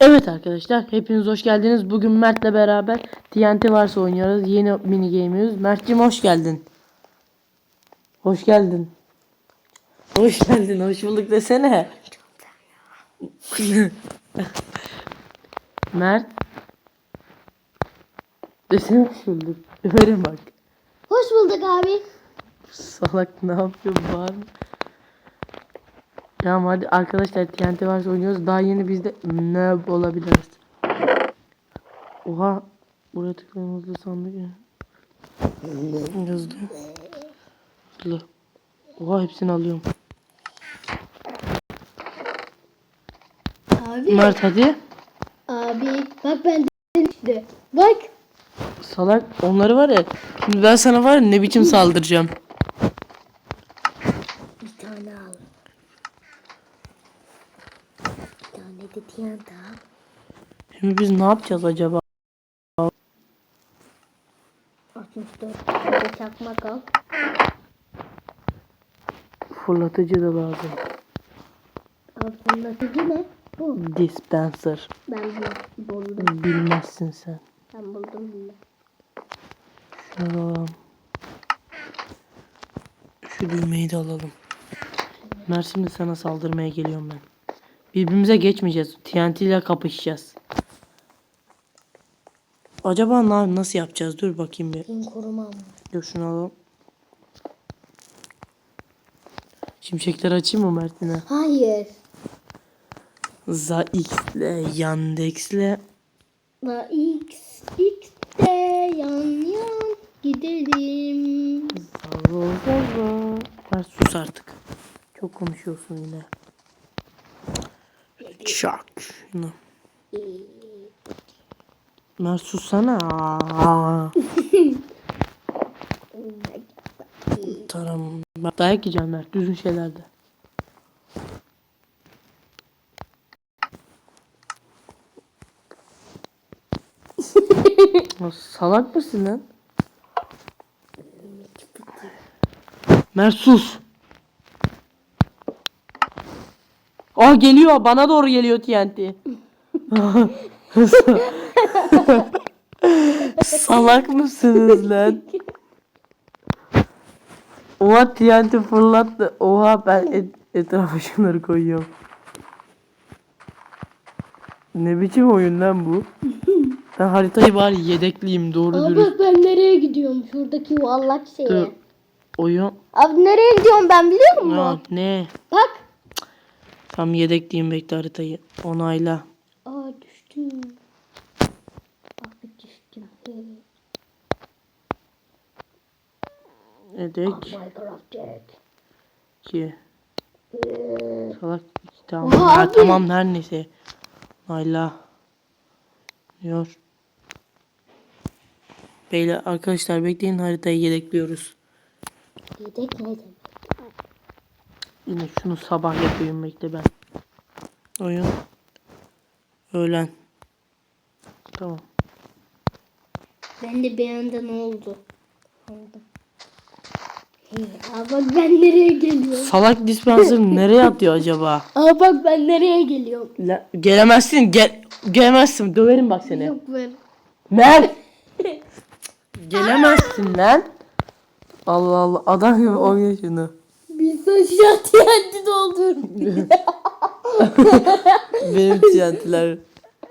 Evet arkadaşlar hepiniz hoş geldiniz. Bugün Mert'le beraber TNT varsa oynuyoruz. Yeni mini game'imiz. Mert'cim hoş geldin. Hoş geldin. Hoş geldin. Hoş bulduk desene. Mert. Desene hoş bulduk. Ömer'im bak. Hoş bulduk abi. Salak ne yapıyor mı? Tamam hadi arkadaşlar TNT varsa oynuyoruz. Daha yeni biz de ne olabiliriz. Oha. Buraya tıklayın hızlı sandık ya. Hızlı. Hızlı. Oha hepsini alıyorum. Abi. Mert hadi. Abi bak ben de işte. Bak. Salak onları var ya. Şimdi ben sana var ya ne biçim saldıracağım. Bir tane al. Bir tane de diyen al. Şimdi biz ne yapacağız acaba? 64 tane çakmak al. Fırlatıcı da lazım. Abi fırlatıcı ne? Bu. Dispenser. Ben bunu buldum. Bilmezsin sen. Ben buldum bile. Şunu da alalım. Şu düğmeyi de alalım. Mert şimdi sana saldırmaya geliyorum ben. Birbirimize geçmeyeceğiz. TNT ile kapışacağız. Acaba na- nasıl yapacağız? Dur bakayım bir. Benim korumam. Dur şunu alalım. Şimşekleri açayım mı Mert yine? Hayır. Zax'le, Yandex'le. La X X de yan yan gidelim. Zavo zavo. Mert sus artık. Çok konuşuyorsun yine. Çak. Mert sussana. Aa. Tamam. Bak dayak yiyeceğim Mert. Düzgün şeylerde. Salak mısın lan? Mert sus. Aa geliyor. Bana doğru geliyor TNT. Salak mısınız lan? Oha TNT fırlattı. Oha ben et, etrafa şunları koyuyorum. Ne biçim oyun lan bu? Ben haritayı bari yedekleyeyim doğru Abi dürüst. ben nereye gidiyorum? Şuradaki yuvarlak Dur. şeye. Oyun. Abi nereye gidiyorum ben biliyor musun? Ya, ne? Bak. Tam yedekleyeyim bekle haritayı. Onayla. Aa düştüm. Abi düştüm. Yedek Minecraft Jack. 2. Salak. Tamam. Oha Ha, abi. tamam her neyse. Onayla. Diyor. Beyler arkadaşlar bekleyin haritayı yedekliyoruz. Yedek ne demek? Yine şunu sabah yapayım bekle ben. Oyun. Öğlen. Tamam. Ben de bir anda ne oldu? Oldu. Hey, aa bak ben nereye geliyorum? Salak dispenser nereye atıyor acaba? Aa bak ben nereye geliyorum? La, gelemezsin. Gel, gelemezsin. Döverim bak seni. Yok ben. Mert. Gelemezsin lan. Allah Allah. Adam gibi oynuyor şunu. Aşağı TNT doldurduk. Benim TNT'ler.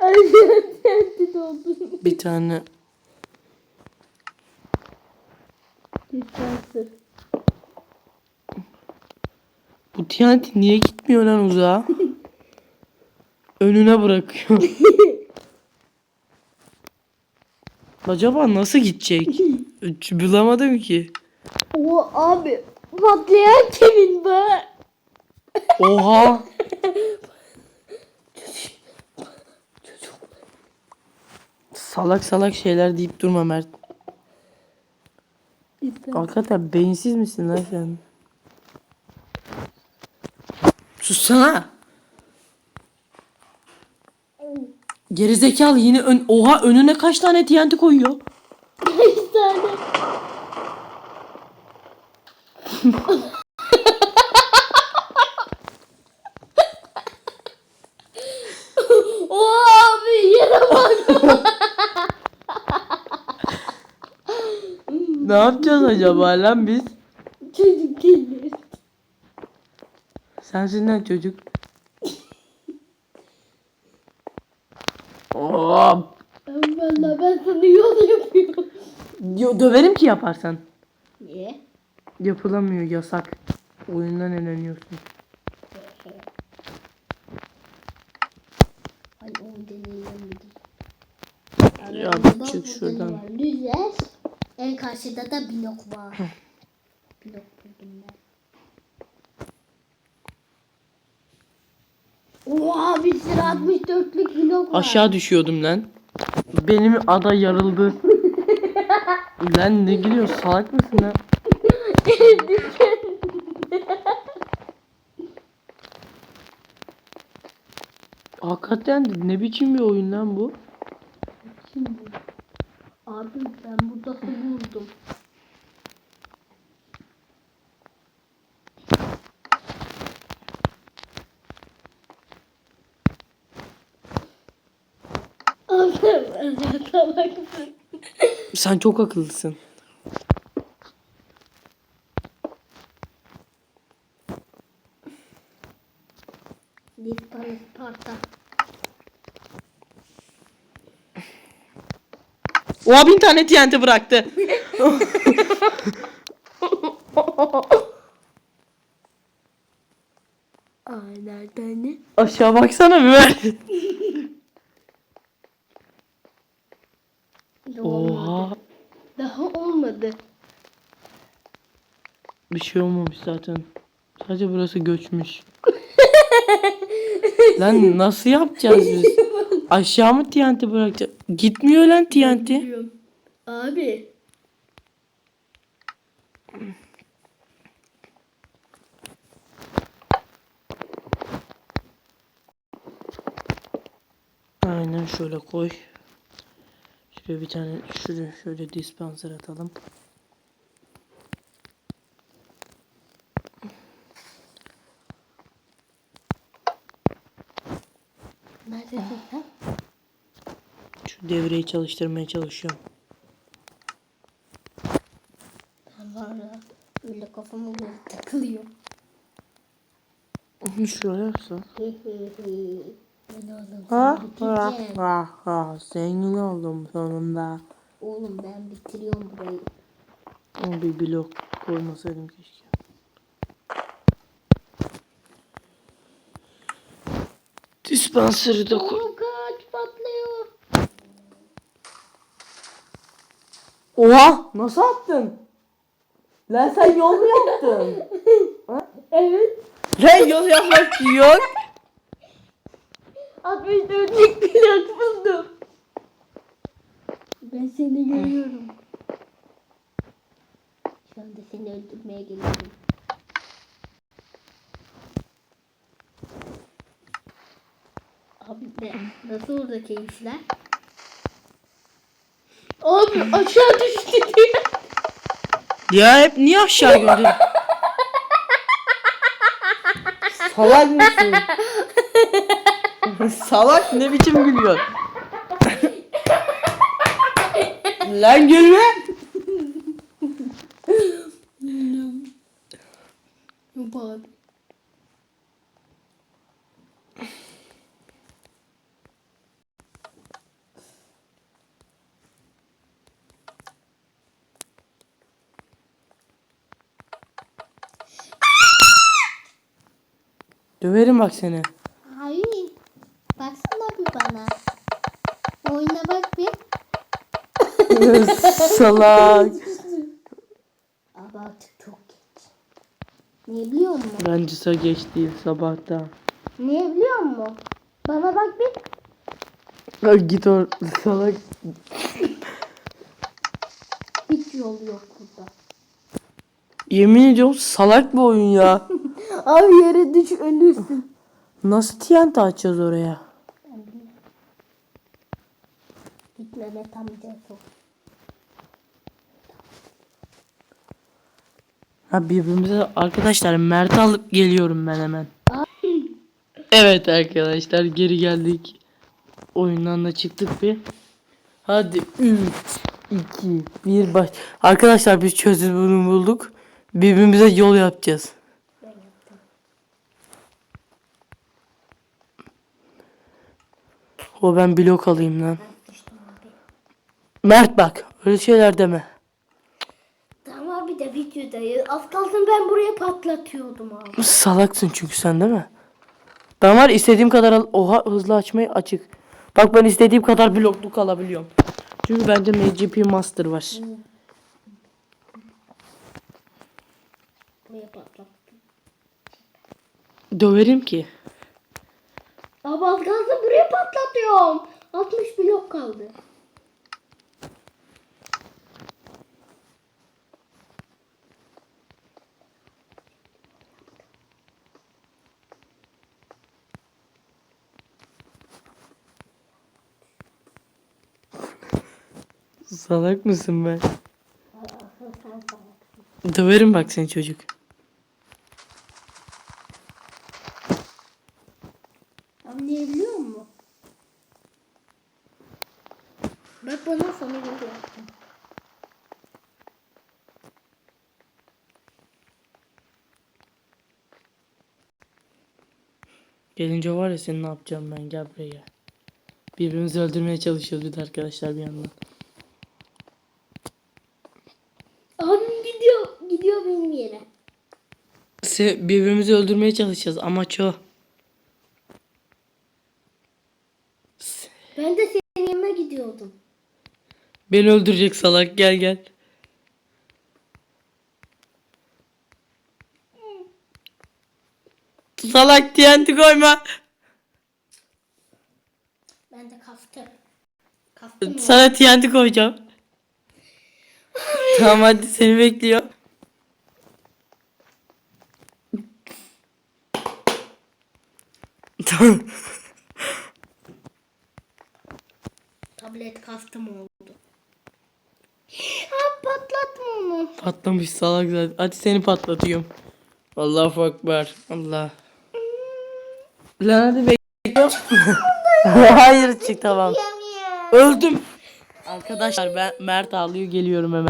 aşağı TNT doldurduk. Bir tane. Dispenser. Bu TNT niye gitmiyor lan uzağa? Önüne bırakıyor. Acaba nasıl gidecek? Hiç Bulamadım ki. O abi patlayan kimin be? Oha. Salak salak şeyler deyip durma Mert. Hakikaten beyinsiz misin lan sen? Sussana. Gerizekalı yine ön oha önüne kaç tane TNT koyuyor? Beş tane. Oha ne yapacağız acaba lan biz? Çocuk gelir. Sensin lan çocuk. Hop. Valla ben sana yol yapıyorum. Yo, döverim ki yaparsan. Niye? Yapılamıyor yasak. Oyundan eleniyorsun. Ay o deneyelim bir de. Ya bir çık şuradan. Lüzer. En karşıda da blok var. blok buldum ben. Oha bir sürü 64'lük blok var. Aşağı düşüyordum lan. Benim ada yarıldı. lan ne gülüyorsun salak mısın lan? Hakikaten ne biçim bir oyun lan bu? Abi ben burada baktım. Sen çok akıllısın. Lisbon Isparta. Oha bin tane TNT bıraktı. Aa nereden ne? Aşağı baksana ver. Oha. Daha olmadı. Bir şey olmamış zaten. Sadece burası göçmüş. lan nasıl yapacağız biz? Aşağı mı TNT bırakacağız? Gitmiyor lan TNT. Biliyorum. Abi. Aynen şöyle koy. Şuraya bir tane şuraya şöyle dispenser atalım. Neredesin sen? Şu devreyi çalıştırmaya çalışıyorum. Ben var ya öyle kafama böyle takılıyor. Onu şuraya ben oğlum Ha ha ha ha. Zengin oldum sonunda. Oğlum ben bitiriyorum burayı. Ama bir blok koymasaydım keşke. Dispenser'ı da koy. Oğlum kaç patlıyor. Oha! Nasıl attın? Lan sen yol mu yaptın? Evet. Lan yol yapmak yok. 64'lük blok buldum. Ben seni görüyorum. Şu anda seni öldürmeye geliyorum. Abi ne? Nasıl orada keyifler? Abi aşağı düştü diye. Ya hep niye aşağı gönderdin? Salak mısın? Salak ne biçim gülüyor? Lan gülme. Yok abi. Döverim bak seni. Hayır. Baksana bir bana. Oyuna bak bir. Salak. Abi artık çok geç. Niye biliyor musun? Bence sa geç değil sabahta. Niye biliyor musun? Bana bak bir. Ya git or salak. Hiç yol yok burada. Yemin ediyorum salak bir oyun ya. Abi yere düş ölürsün. Nasıl TNT açacağız oraya? Git Mehmet sor. Ha birbirimize arkadaşlar Mert alıp geliyorum ben hemen. Evet arkadaşlar geri geldik. oyundan da çıktık bir. Hadi 3 2 1 baş. Arkadaşlar biz çözümünü bulduk. Birbirimize yol yapacağız. Ben yaptım. O ben blok alayım lan. Mert bak öyle şeyler deme. Tamam abi de videodayız. Az kalsın ben buraya patlatıyordum abi. Salaksın çünkü sen değil mi? Ben var istediğim kadar al- oha hızlı açmayı açık. Bak ben istediğim kadar blokluk alabiliyorum. Çünkü bende MGP Master var. Patlattım. Döverim ki. Abi az kalsın buraya patlatıyorum. 60 blok kaldı. Salak mısın ben? Döverim bak seni çocuk. Anlayabiliyor musun? Bak bana sana yol yaptım. Gelince var ya seni ne yapacağım ben gel buraya gel. Birbirimizi öldürmeye çalışıyoruz bir de arkadaşlar bir yandan. Abim gidiyor. Gidiyor benim yere. Se birbirimizi öldürmeye çalışacağız amaç o. Ben de senin yanına gidiyordum. Beni öldürecek salak gel gel. Salak TNT koyma. Ben de kaftım. Kaftım. Sana TNT koyacağım. tamam hadi seni bekliyor. Tamam. Tablet kaftım oldu. Ha patlatma onu. Patlamış salak zaten. Hadi seni patlatıyorum. Allahu Ekber. Allah. Lan hadi bekliyorum. Hayır çık tamam. Öldüm. Arkadaşlar ben Mert ağlıyor geliyorum hemen.